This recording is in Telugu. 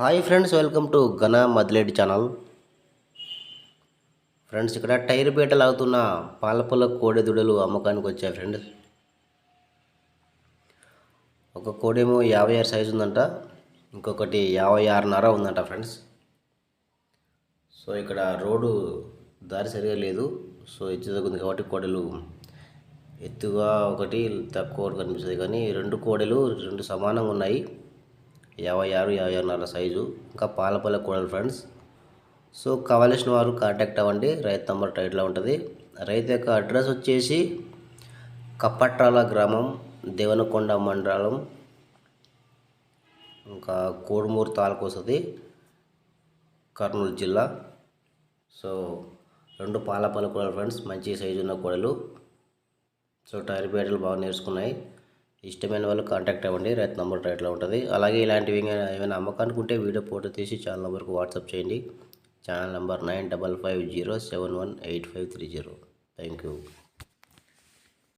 Hi friends welcome to Ghana Madileti channel. Friends ఇక్కడ టైర్ పీట అవుతున్న పాలపల్ల కోడెదుడలు అమ్మకానికి వచ్చాయి ఫ్రెండ్స్. ఒక కోడేమో యాభై ఆరు సైజు ఉందంట ఇంకొకటి యాభై ఆరున్నర ఉందంట ఫ్రెండ్స్. సో ఇక్కడ రోడ్డు దారి సరిగా లేదు. సో ఎత్తుకుంది కాబట్టి కోడెలు ఎత్తుగా ఒకటి తక్కువ కనిపిస్తుంది. కానీ రెండు కోడెలు రెండు సమానంగా ఉన్నాయి. యాభై ఆరు యాభై ఆరున్నర సైజు. ఇంకా పాలపల్ల కూడలు ఫ్రెండ్స్ సో కావలసిన వారు కాంటాక్ట్ అవ్వండి. రైతు నంబర్ టైట్లో ఉంటుంది. రైతు యొక్క అడ్రస్ వచ్చేసి కప్పట్రాల గ్రామం దేవనకొండ మండలం. ఇంకా కోడుమూరు తాలూకు వస్తుంది. కర్నూలు జిల్లా. సో రెండు పాలపల్ల కోడలు ఫ్రెండ్స్ మంచి సైజు ఉన్న కోడలు. సో టైర్ బ్యాటరీలు బాగా నేర్చుకున్నాయి. ఇష్టమైన వాళ్ళు కాంటాక్ట్ అవ్వండి రైతు నంబర్ టైట్లో ఉంటుంది. అలాగే ఇలాంటివి ఏమైనా ఏమైనా అమ్మకానికి ఉంటే వీడియో ఫోటో తీసి ఛానల్ నెంబర్కి వాట్సాప్ చేయండి. Channel number nine double five zero seven one eight five three zero